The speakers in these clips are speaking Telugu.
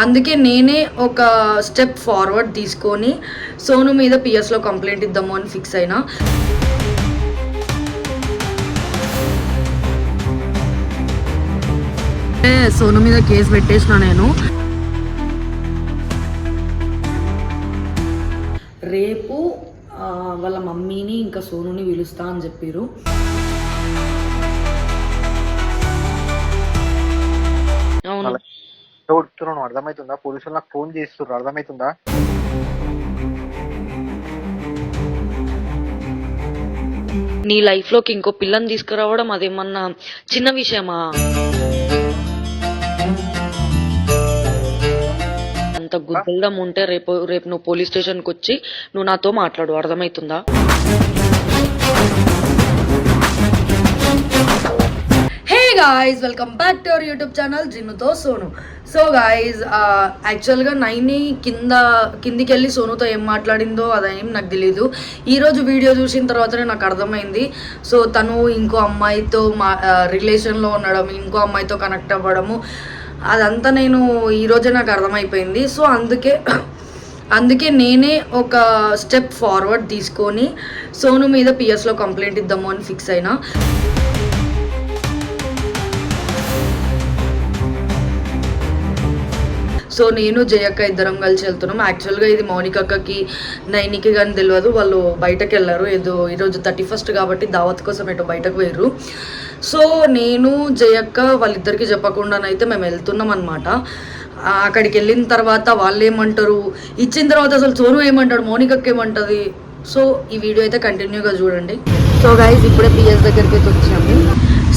అందుకే నేనే ఒక స్టెప్ ఫార్వర్డ్ తీసుకొని సోను మీద పిఎస్లో కంప్లైంట్ ఇద్దాము అని ఫిక్స్ అయినా. అంటే సోను మీద కేసు పెట్టేసిన నేను. రేపు వాళ్ళ మమ్మీని ఇంకా సోనుని పిలుస్తా అని చెప్పారు చూడుతున్నాను అర్థమవుతుందా పోలీసులు నాకు ఫోన్ చేస్తున్నారు. అర్థమవుతుందా నీ లైఫ్లోకి ఇంకో పిల్లని తీసుకురావడం అదేమన్నా చిన్న విషయమా? అంత గుద్దలం ఉంటే రేపు రేపు నువ్వు పోలీస్ స్టేషన్కి వచ్చి నువ్వు నాతో మాట్లాడు. అర్థమవుతుందా guys welcome back to our YouTube channel జిన్నుతో Sonu so guys యాక్చువల్గా నైని కింద కిందికి వెళ్ళి సోనుతో ఏం మాట్లాడిందో అదేం నాకు తెలీదు. ఈరోజు వీడియో చూసిన తర్వాతనే నాకు అర్థమైంది. సో తను ఇంకో అమ్మాయితో మా రిలేషన్లో ఉండడం ఇంకో అమ్మాయితో కనెక్ట్ అవ్వడము అదంతా నేను ఈరోజే నాకు అర్థమైపోయింది. సో అందుకే అందుకే నేనే ఒక స్టెప్ ఫార్వర్డ్ తీసుకొని సోను మీద పిఎస్లో కంప్లైంట్ ఇద్దాము అని ఫిక్స్ అయినా. సో నేను జయక్క ఇద్దరం కలిసి వెళ్తున్నాం. యాక్చువల్గా ఇది మౌనిక అక్కకి నైనికి కానీ తెలియదు వాళ్ళు బయటకు వెళ్ళారు. ఏదో ఈరోజు థర్టీ ఫస్ట్ కాబట్టి దావత్ కోసం ఎటో బయటకు పోయారు సో నేను జయక్క వాళ్ళిద్దరికి చెప్పకుండానైతే మేము వెళ్తున్నాం అనమాట అక్కడికి వెళ్ళిన తర్వాత వాళ్ళు ఏమంటారు ఇచ్చిన తర్వాత అసలు సోను ఏమంటాడు? మౌనికక్క ఏమంటుంది? సో ఈ వీడియో అయితే కంటిన్యూగా చూడండి. సో గైజ్ ఇప్పుడే పిఎస్ దగ్గరికి అయితే వచ్చాము.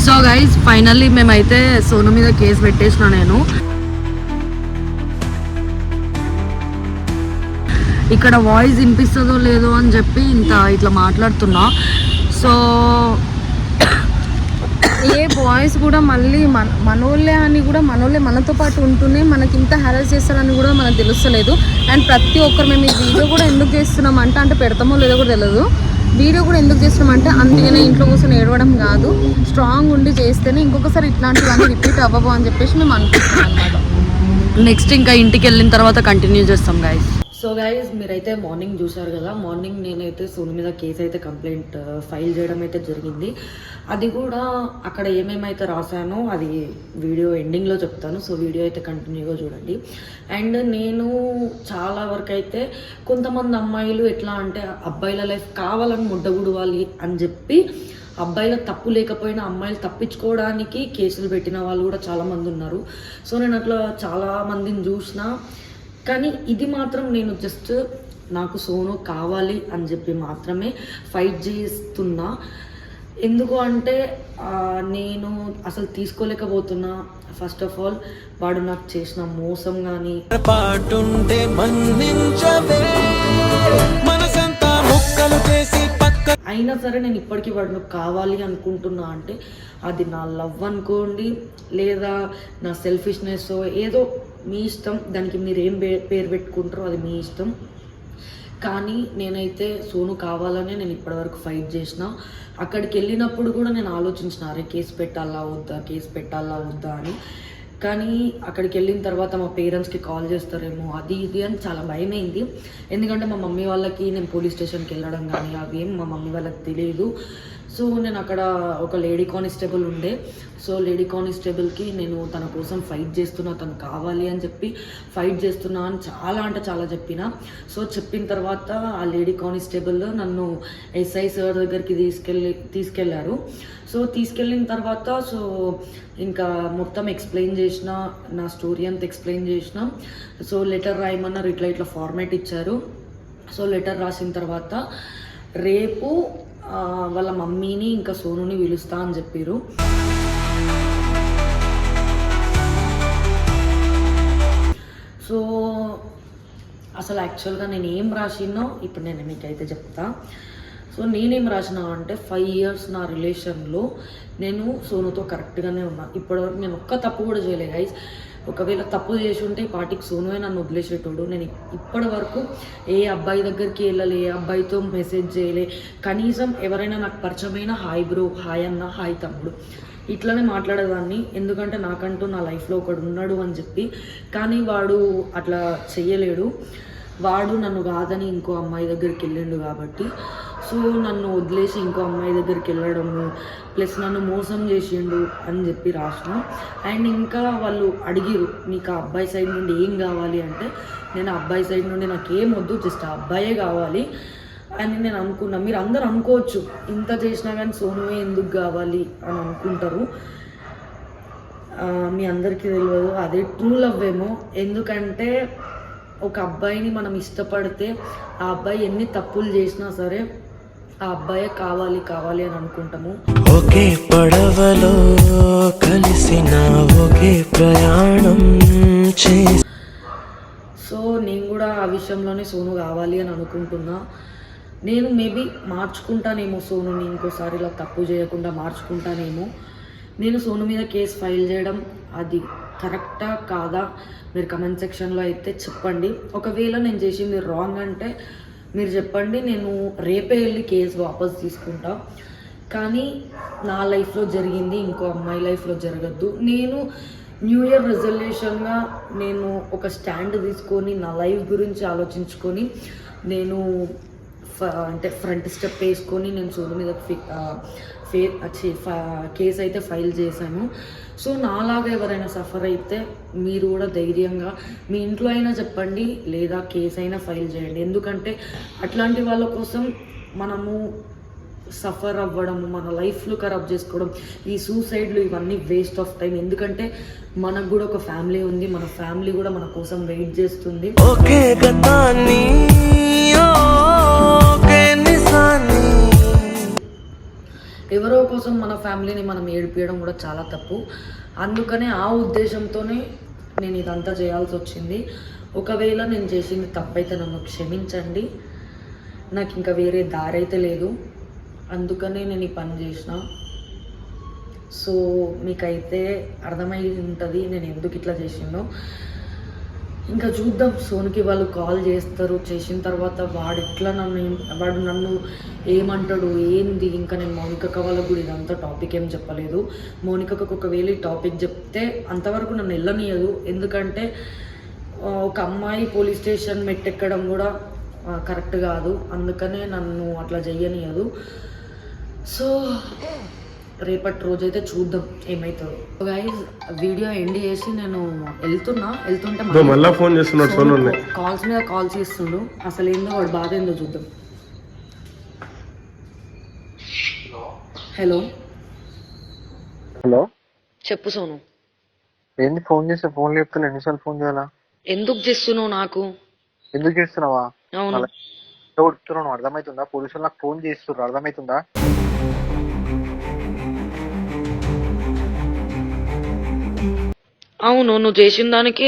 సో గైజ్ ఫైనల్లీ మేమైతే సోను మీద కేసు పెట్టేసిన నేను. ఇక్కడ వాయిస్ వినిపిస్తుందో లేదో అని చెప్పి ఇంత ఇట్లా మాట్లాడుతున్నా. సో ఏ బాయ్స్ కూడా మళ్ళీ మన మనోళ్ళే అని కూడా మనోళ్ళే మనతో పాటు ఉంటూనే మనకి ఇంత హెరాస్ చేస్తారని కూడా మనకు తెలుస్తలేదు. అండ్ ప్రతి ఒక్కరు మేము ఈ వీడియో కూడా ఎందుకు చేస్తున్నాం అంటే అంటే పెడతామో లేదో కూడా తెలియదు వీడియో కూడా ఎందుకు చేస్తున్నాం అంటే అందుకనే ఇంట్లో కూర్చొని ఏడవడం కాదు. స్ట్రాంగ్ ఉండి చేస్తేనే ఇంకొకసారి ఇట్లాంటివన్నీ రిపీట్ అవ్వవు అని చెప్పేసి మేము అనుకుంటున్నాం అనమాట నెక్స్ట్ ఇంకా ఇంటికి వెళ్ళిన తర్వాత కంటిన్యూ చేస్తాం గాయస్ సో గైస్ మీరైతే మార్నింగ్ చూసారు కదా మార్నింగ్ నేనైతే సోని మీద కేసు అయితే కంప్లైంట్ uh, ఫైల్ చేయడం అయితే జరిగింది. అది కూడా అక్కడ ఏమేమైతే రాశానో అది వీడియో ఎండింగ్లో చెప్తాను. సో వీడియో అయితే కంటిన్యూగా చూడండి. అండ్ నేను చాలా వరకు అయితే కొంతమంది అమ్మాయిలు ఎట్లా అంటే అబ్బాయిల లైఫ్ కావాలని ముడ్డగుడవాలి అని చెప్పి అబ్బాయిల తప్పు లేకపోయినా అమ్మాయిలు తప్పించుకోవడానికి కేసులు పెట్టిన వాళ్ళు కూడా చాలామంది ఉన్నారు. సో నేను అట్లా చాలా మందిని చూసిన కానీ ఇది మాత్రం నేను జస్ట్ నాకు సోను కావాలి అని చెప్పి మాత్రమే ఫైట్ చేస్తున్నా. ఎందుకు అంటే నేను అసలు తీసుకోలేకపోతున్నా. ఫస్ట్ ఆఫ్ ఆల్ వాడు నాకు చేసిన మోసం కానీ పాటుంటే మన్నించవే. మనసంతా ముక్కలు చేసి పక్క అయినా సరే నేను ఇప్పటికీ వాడిని కావాలి అనుకుంటున్నా అంటే అది నా లవ్ అనుకోండి లేదా నా సెల్ఫిష్నెస్ ఏదో మీ ఇష్టం దానికి మీరు ఏం పే- పేరు పెట్టుకుంటారో అది మీ ఇష్టం. కానీ నేనైతే సోను కావాలనే నేను ఇప్పటివరకు ఫైట్ చేసిన. అక్కడికి వెళ్ళినప్పుడు కూడా నేను ఆలోచించిన అరే కేసు పెట్టాలా వద్దా కేసు పెట్టాలా వద్దా అని. కానీ అక్కడికి వెళ్ళిన తర్వాత మా పేరెంట్స్కి కాల్ చేస్తారేమో అది ఇది అని చాలా భయమైంది. ఎందుకంటే మా మమ్మీ వాళ్ళకి నేను పోలీస్ స్టేషన్కి వెళ్ళడం కానీ అవేం మా మమ్మీ వాళ్ళకి తెలియదు. సో నేను అక్కడ ఒక లేడీ కానిస్టేబుల్ ఉండే. సో లేడీ కానిస్టేబుల్కి నేను తన కోసం ఫైట్ చేస్తున్నా తను కావాలి అని చెప్పి ఫైట్ చేస్తున్నా అని చాలా అంటే చాలా చెప్పిన. సో చెప్పిన తర్వాత ఆ లేడీ కానిస్టేబుల్ నన్ను ఎస్ఐ సార్ దగ్గరికి తీసుకెళ్ళి తీసుకెళ్ళారు. సో తీసుకెళ్ళిన తర్వాత సో ఇంకా మొత్తం ఎక్స్ప్లెయిన్ చేసిన నా స్టోరీ అంతా ఎక్స్ప్లెయిన్ చేసిన. సో లెటర్ రాయమన్నారు ఇట్లా ఇట్లా ఫార్మాట్ ఇచ్చారు. సో లెటర్ రాసిన తర్వాత రేపు వాళ్ళ మమ్మీని ఇంకా సోనుని పిలుస్తా అని చెప్పారు సో అసలు యాక్చువల్గా నేను ఏం రాసినో ఇప్పుడు నేను మీకైతే చెప్తా. సో నేనేం రాసిన అంటే ఫైవ్ ఇయర్స్ నా రిలేషన్లో నేను సోనుతో కరెక్ట్గానే ఉన్నా. ఇప్పటివరకు నేను ఒక్క తప్పు కూడా చేయలేదు. గైస్ ఒకవేళ తప్పు చేసి ఉంటే ఈ పాటికి సోనువే నన్ను వదిలేసేటోడు. నేను ఇప్పటి వరకు ఏ అబ్బాయి దగ్గరికి వెళ్ళలే ఏ అబ్బాయితో మెసేజ్ చేయలే. కనీసం ఎవరైనా నాకు పరిచయమైన హాయ్ బ్రో హాయ్ అన్న హాయ్ తమ్ముడు ఇట్లనే మాట్లాడేదాన్ని. ఎందుకంటే నాకంటూ నా లైఫ్లో ఒకడు ఉన్నాడు అని చెప్పి. కానీ వాడు అట్లా చెయ్యలేడు వాడు నన్ను కాదని ఇంకో అమ్మాయి దగ్గరికి వెళ్ళిండు కాబట్టి సో నన్ను వదిలేసి ఇంకో అమ్మాయి దగ్గరికి వెళ్ళడము ప్లస్ నన్ను మోసం చేసిండు అని చెప్పి రాసిన. అండ్ ఇంకా వాళ్ళు అడిగిరు నీకు ఆ అబ్బాయి సైడ్ నుండి ఏం కావాలి? అంటే నేను ఆ అబ్బాయి సైడ్ నుండి నాకు ఏం వద్దు జస్ట్ ఆ అబ్బాయే కావాలి. అని నేను అనుకున్నా. మీరు అందరు అనుకోవచ్చు ఇంత చేసినా కానీ సోనువే ఎందుకు కావాలి? అని అనుకుంటారు. మీ అందరికీ తెలియదు అదే ట్రూ లవ్ ఏమో. ఎందుకంటే ఒక అబ్బాయిని మనం ఇష్టపడితే ఆ అబ్బాయి ఎన్ని తప్పులు చేసినా సరే ఆ అబ్బాయే కావాలి కావాలి అని అనుకుంటాము. ఒకే పడవలో కలిసిన ఒకే ప్రయాణం సో నేను కూడా ఆ విషయంలోనే సోను కావాలి అని అనుకుంటున్నా. నేను మేబీ మార్చుకుంటానేమో సోనుని ఇంకోసారి ఇలా తప్పు చేయకుండా మార్చుకుంటానేమో. నేను సోను మీద కేసు ఫైల్ చేయడం అది కరెక్టా కాదా? మీరు కమెంట్ సెక్షన్లో అయితే చెప్పండి. ఒకవేళ నేను చేసింది రాంగ్ అంటే మీరు చెప్పండి నేను రేపే వెళ్ళి కేసు వాపస్ తీసుకుంటా. కానీ నా లైఫ్లో జరిగింది ఇంకో అమ్మాయి లైఫ్లో జరగద్దు. నేను న్యూ ఇయర్ రెజల్యూషన్గా నేను ఒక స్టాండ్ తీసుకొని నా లైఫ్ గురించి ఆలోచించుకొని నేను Uh, అంటే ఫ్రంట్ స్టెప్ వేసుకొని నేను సోను మీద ఫి- ఫే వచ్చి కేసు అయితే ఫైల్ చేశాను. సో నాలాగా ఎవరైనా సఫర్ అయితే మీరు కూడా ధైర్యంగా మీ ఇంట్లో అయినా చెప్పండి లేదా కేసు అయినా ఫైల్ చేయండి. ఎందుకంటే అట్లాంటి వాళ్ళ కోసం మనము సఫర్ అవ్వడం మన లైఫ్లు ఖరాబ్ చేసుకోవడం ఈ సూసైడ్లు ఇవన్నీ వేస్ట్ ఆఫ్ టైం ఎందుకంటే మనకు కూడా ఒక ఫ్యామిలీ ఉంది మన ఫ్యామిలీ కూడా మన కోసం వెయిట్ చేస్తుంది. ఒకే కోసం మన ఫ్యామిలీని మనం ఏడిపించడం కూడా చాలా తప్పు. అందుకనే ఆ ఉద్దేశంతోనే నేను ఇదంతా చేయాల్సి వచ్చింది. ఒకవేళ నేను చేసింది తప్పైతే నన్ను క్షమించండి. నాకు ఇంకా వేరే దారి అయితే లేదు. అందుకనే నేను ఈ పని చేసిన. సో మీకైతే అర్థమై ఉంటుంది నేను ఎందుకు ఇట్లా చేసిందో. ఇంకా చూద్దాం. సోనికి వాళ్ళు కాల్ చేస్తారు. చేసిన తర్వాత వాడు ఎట్లా నన్ను వాడు నన్ను ఏమంటాడు? ఏంది? ఇంకా నేను మౌనికక్క వాళ్ళకు కూడా ఇదంతా టాపిక్ ఏం చెప్పలేదు. మౌనికకు ఒకవేళ ఈ టాపిక్ చెప్తే అంతవరకు నన్ను వెళ్ళనీయదు ఎందుకంటే ఒక అమ్మాయి పోలీస్ స్టేషన్ మెట్టెక్కడం కూడా కరెక్ట్ కాదు. అందుకనే నన్ను అట్లా చెయ్యనియదు. సో రేపటి రోజైతే చూద్దాం ఏమవుతుందో గైజ్ వీడియో ఎండ్ చేసి నేను వెళ్తున్నా. వెళ్తుంటే మళ్ళా ఫోన్ చేస్తున్నాడు కాల్స్ మీద కాల్స్ చేస్తుండు. అసలు ఏందో వాడు బాధ ఏందో చూద్దాం. హలో హలో చెప్పు సోను. ఏంది ఫోన్ చేస్తే ఫోన్ లేపుతున్నా? ఎన్నిసార్లు ఫోన్ చేయాలా? ఎందుకు చేస్తున్నావు నాకు? ఎందుకు చేస్తున్నావా? అర్థమవుతుందా పోలీసులు నాకు ఫోన్ చేస్తున్నారు. అర్థమవుతుందా అవును నువ్వు చేసిన దానికి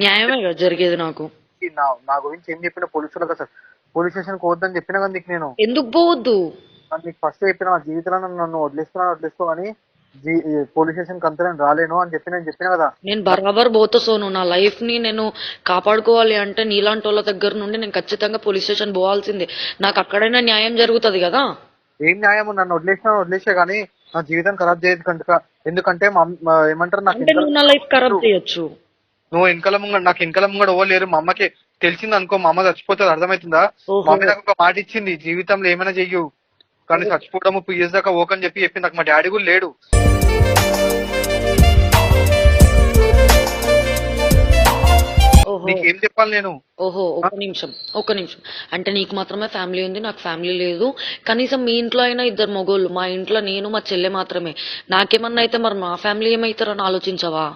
న్యాయమే కదా జరిగేది నాకు. నా నా గురించి ఏం చెప్పిన పోలీసులకు అసలు పోలీస్ స్టేషన్ వద్దని చెప్పిన కదా నీకు నేను. ఎందుకు పోవద్దు? నాకు నీకు ఫస్ట్ చెప్పిన నా జీవితంలో నన్ను నన్ను వదిలేస్తున్నా వదిలేస్తూ అని జీ- ఈ పోలీస్ స్టేషన్ అంతా నేను రాలేను అని చెప్పి నేను చెప్పిన కదా. నేను బరాబర్ పోతా సోను నా లైఫ్ని నేను కాపాడుకోవాలి అంటే నీలాంటి వాళ్ళ దగ్గర నుండి నేను ఖచ్చితంగా పోలీస్ స్టేషన్ పోవాల్సిందే. నాకు అక్కడైనా న్యాయం జరుగుతుంది కదా? ఏం న్యాయం నన్ను వదిలేసినా వదిలేసే కానీ నా జీవితం ఖరాబ్ చేయదు కనుక. ఎందుకంటే ఏమంటారు నాకు నా లైఫ్ ఖరాబ్ చేయొచ్చు. నువ్వు వెనకాల ముంగడు నాకు వెనకాల ముంగడు ఓ లేరు మా అమ్మకి తెలిసింది అనుకో మా అమ్మ చచ్చిపోతుంది అర్థమవుతుందా. మా అమ్మ నాకు ఒక మాట ఇచ్చింది జీవితంలో ఏమైనా చెయ్యు. కానీ చచ్చిపోవడము ఇయర్స్ దాకా ఓకని చెప్పి చెప్పింది నాకు. మా డాడీ కూడా లేడు. ఏం చెప్పాలి నేను? ఓహో ఒక నిమిషం ఒక నిమిషం. అంటే నీకు మాత్రమే ఫ్యామిలీ ఉంది నాకు ఫ్యామిలీ లేదు. కనీసం మీ ఇంట్లో అయినా ఇద్దరు మొగోళ్ళు మా ఇంట్లో నేను మా చెల్లె మాత్రమే. నాకేమన్నా అయితే మరి మా ఫ్యామిలీ ఏమైతారని ఆలోచించవా?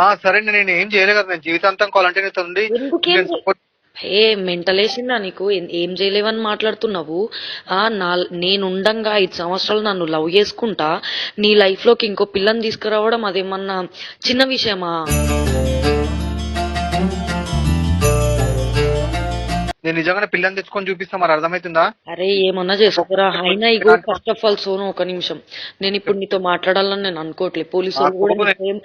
ఆ సరే నేను ఏం చేయలేదు కదా నేను జీవితాంతం కావాలంటే నీతో ఉండి ఎందుకేం నేను support- ఏ మెంటలేసిందా నీకు? ఏం- చేయలేవని మాట్లాడుతున్నావు? ఆ నా నేను ఉండంగా ఐదు సంవత్సరాలు నన్ను లవ్ చేసుకుంటా నీ లైఫ్లోకి ఇంకో పిల్లని తీసుకురావడం అదేమన్నా చిన్న విషయమా? నేను నిజంగానే పిల్లని తెచ్చుకొని చూపిస్తా మరి అర్థమవుతుందా అరే ఏమన్నా చేసుకోరా? అయినా ఇగో ఫస్ట్ ఆఫ్ ఆల్ సోను ఒక నిమిషం. నేను ఇప్పుడు నీతో మాట్లాడాలని నేను అనుకోవట్లేదు పోలీసు వాళ్ళు కూడా నీతో ఏం.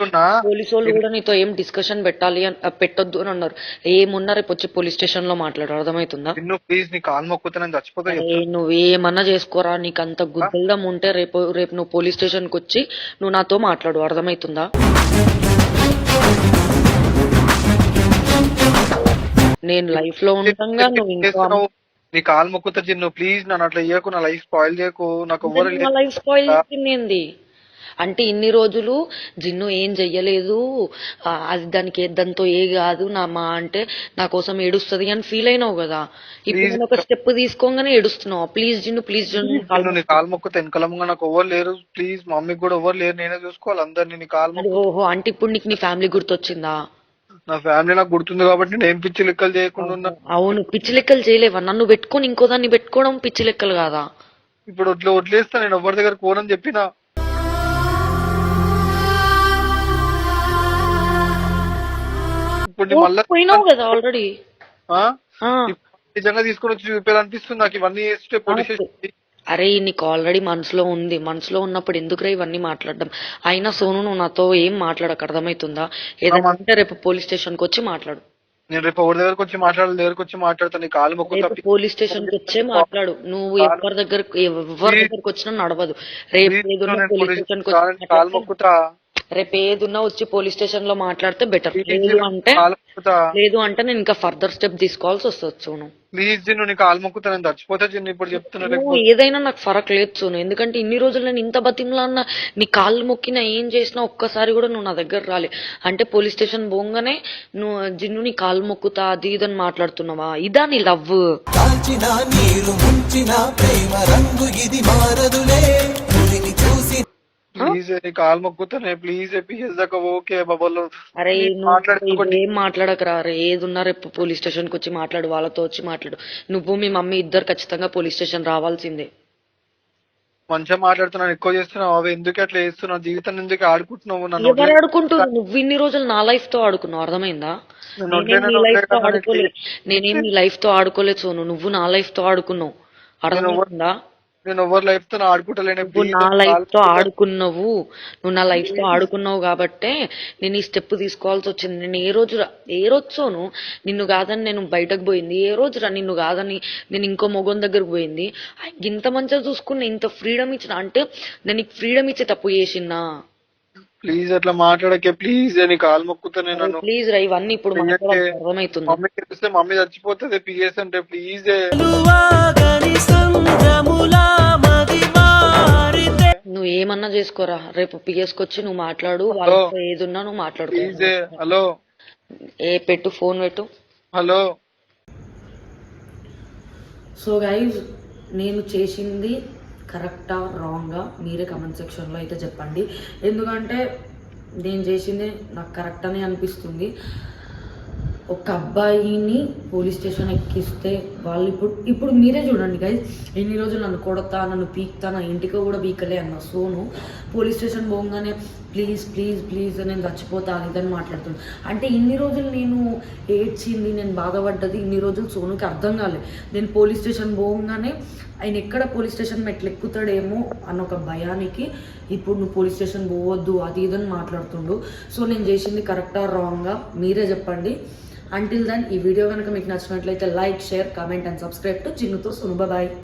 పోలీసు వాళ్ళు కూడా నీతో ఏం డిస్కషన్ పెట్టాలి అని ఆ, పెట్టొద్దు అని అన్నారు. ఏమున్నా రేపు వచ్చి పోలీస్ స్టేషన్లో మాట్లాడు అర్థమవుతుందా నిన్ను ప్లీజ్ నీ కాలు మొక్కుతా నేను చచ్చిపోతా అరే నువ్వేమన్నా చేసుకోరా? నీకు అంత గుద్దల్దం ఉంటే రేపు రేపు నువ్వు పోలీస్ స్టేషన్కి వచ్చి నువ్వు నాతో మాట్లాడు అర్థమవుతుందా నేను లైఫ్లో ఉండగా నువ్వు ఇంకా. నీ కాలు మొక్కుతా చిన్ను ప్లీజ్ నన్ను అట్లా ఇయ్యకు నా లైఫ్ స్పాయిల్ చేయకు నాకు లైఫ్ స్పాయిల్ చేసింది అంటే ఇన్ని రోజులు జిన్ను ఏం చెయ్యలేదు. అది దానికి దాంతో ఏ కాదు నా మా అంటే నా కోసం ఏడుస్తది అని ఫీల్ అయినావు కదా? ఇప్పుడు నేను ఒక స్టెప్ తీసుకోగానే ఏడుస్తున్నావు. ప్లీజ్ జిన్ను ప్లీజ్ జిన్ను నీ కాలు మొక్కుతా వెనకలంగా నాకు ఎవరు లేరు. ప్లీజ్ మమ్మీకి కూడా ఎవరు లేరు. నేనే చూసుకోవాలి. అందరినీ నీ కాలు మొక్కు. ఓహో అంటే ఇప్పుడు నీకు నీ ఫ్యామిలీ గుర్తొచ్చిందా? నా ఫ్యామిలీ నాకు గుర్తుంది కాబట్టి నేను పిచ్చి లెక్కలు చేయకుండా ఉన్నా. అవును పిచ్చి లెక్కలు చేయలేవా? నన్ను పెట్టుకొని ఇంకో దాన్ని పెట్టుకోవడం పిచ్చి లెక్కలు కాదా? ఇప్పుడు వడ్లు వదిలేస్తా నేను ఎవరి దగ్గర పోనని చెప్పిన. ఇప్పుడు నీ మళ్ళా పోయినావు కదా ఆల్రెడీ నిజంగా తీసుకొని వచ్చి చూపించాలనిపిస్తుంది నాకు ఇవన్నీ చేస్తుంటే పోలీస్ స్టేషన్ అరే నీకు ఆల్రెడీ మనసులో ఉంది. మనసులో ఉన్నప్పుడు ఎందుకురా ఇవన్నీ మాట్లాడడం? అయినా సోను నువ్వు నాతో ఏం మాట్లాడక? అర్థమవుతుందా ఏదైనా అంటే రేపు పోలీస్ స్టేషన్కి వచ్చి మాట్లాడు. నేను రేపు ఎవరి దగ్గరకు వచ్చి మాట్లాడాలి? దగ్గరకు వచ్చి మాట్లాడతాను నీ కాలు మొక్కు పోలీస్ స్టేషన్కి వచ్చే మాట్లాడు. నువ్వు ఎవరి దగ్గర ఎవరి దగ్గరకు వచ్చినా నడవదు. రేపు పోలీస్ స్టేషన్ కాలు మొక్కుతా. రేపు ఏదున్నా వచ్చి పోలీస్ స్టేషన్లో మాట్లాడితే బెటర్ లేదు అంటే లేదు అంటే నేను ఇంకా ఫర్దర్ స్టెప్ తీసుకోవాల్సి వస్తుంది ప్లీజ్ జిన్ను నీ కాలు మొక్కుతా నేను చచ్చిపోతా జిన్ను ఇప్పుడు చెప్తున్నా రేపు. నువ్వు ఏదైనా నాకు ఫరక్ లేదు సోను. ఎందుకంటే ఇన్ని రోజులు నేను ఇంత బతిమలా అన్న నీ కాళ్ళు మొక్కినా ఏం చేసినా ఒక్కసారి కూడా నువ్వు నా దగ్గర రాలే. అంటే పోలీస్ స్టేషన్ పోగానే నువ్వు జిన్ను నీ కాళ్ళు మొక్కుతా అది ఇదని మాట్లాడుతున్నావా? ఇదా నీ లవ్? కాల్చిన నీరు ముంచిన ప్రేమ రంగు ఇది మారదులే. ప్లీజ్ కాలు మొక్కుతానే ప్లీజ్ పిఎస్ దాకా ఓకే బాబాలో అరే నువ్వు. ఏం మాట్లాడకరా అరే ఏదున్నా రేపు పోలీస్ స్టేషన్కి వచ్చి మాట్లాడు వాళ్ళతో వచ్చి మాట్లాడు. నువ్వు మీ మమ్మీ ఇద్దరు ఖచ్చితంగా పోలీస్ స్టేషన్ రావాల్సిందే. మంచిగా మాట్లాడుతున్నాను ఎక్కువ చేస్తున్నావు అవి ఎందుకు అట్లా చేస్తున్నావు? జీవితం ఎందుకు ఆడుకుంటున్నావు నన్ను ఎవరు ఆడుకుంటున్నావు నువ్వు ఇన్ని రోజులు నా లైఫ్తో ఆడుకున్నావు అర్థమైందా? నేను నీ లైఫ్తో ఆడుకోలేదు నేనేం నీ లైఫ్తో ఆడుకోలేదు సోను నువ్వు నా లైఫ్తో ఆడుకున్నావు అర్థమవుతుందా నేను ఎవరి లైఫ్తో ఆడుకుంటలేను. నువ్వు నా లైఫ్తో ఆడుకున్నావు. నువ్వు నా లైఫ్తో ఆడుకున్నావు కాబట్టే నేను ఈ స్టెప్ తీసుకోవాల్సి వచ్చింది. నేను ఏ రోజు ఏ రోజు సోను నిన్ను కాదని నేను బయటకు పోయింది. ఏ రోజు రా నిన్ను కాదని నేను ఇంకో మొగం దగ్గరకు పోయింది. ఇంత మంచిగా చూసుకున్న ఇంత ఫ్రీడమ్ ఇచ్చిన అంటే నేను ఫ్రీడమ్ ఇచ్చే తప్పు చేసినా ప్లీజ్ అట్లా మాట్లాడకే ప్లీజ్ నీ కాలు మొక్కుతానే నన్ను. ప్లీజ్ రా ఇవన్నీ ఇప్పుడు మాట్లాడాలి అర్థమవుతుంది. మమ్మీకి తెలిస్తే మమ్మీ చచ్చిపోతుంది పిఎస్ అంటే ప్లీజ్ నువ్వు ఏమన్నా చేసుకోరా? రేపు పిఎస్కి వచ్చి నువ్వు మాట్లాడు వాళ్ళతో ఏదున్నా నువ్వు మాట్లాడుకో. Please hello. ఏ పెట్టు ఫోన్ పెట్టు. హలో. సో గైజ్ నేను చేసింది కరెక్టా రాంగా మీరే కమెంట్ సెక్షన్లో అయితే చెప్పండి. ఎందుకంటే నేను చేసింది నాకు కరెక్ట్ అని అనిపిస్తుంది. ఒక అబ్బాయిని పోలీస్ స్టేషన్ ఎక్కిస్తే వాళ్ళు ఇప్పుడు ఇప్పుడు మీరే చూడండి గైజ్ ఎన్ని రోజులు నన్ను కొడతా నన్ను పీక్తా నా ఇంటికి కూడా పీకలే అన్న సోను పోలీస్ స్టేషన్ పోగానే ప్లీజ్ ప్లీజ్ ప్లీజ్ నేను చచ్చిపోతా అది ఇదని మాట్లాడుతున్నాను అంటే ఇన్ని రోజులు నేను ఏడ్చింది నేను బాధపడ్డది ఇన్ని రోజులు సోనుకి అర్థం కాలేదు నేను పోలీస్ స్టేషన్ పోగానే ఆయన ఎక్కడ పోలీస్ స్టేషన్ మెట్లు ఎక్కుతాడేమో అన్న ఒక భయానికి ఇప్పుడు నువ్వు పోలీస్ స్టేషన్ పోవద్దు అది ఇదని మాట్లాడుతుండు. సో నేను చేసింది కరెక్టా రాంగా? మీరే చెప్పండి. అంటిల్ దెన్ ఈ వీడియో కనుక మీకు నచ్చినట్లయితే like share comment and subscribe to చిన్నుతో సునుబాయ్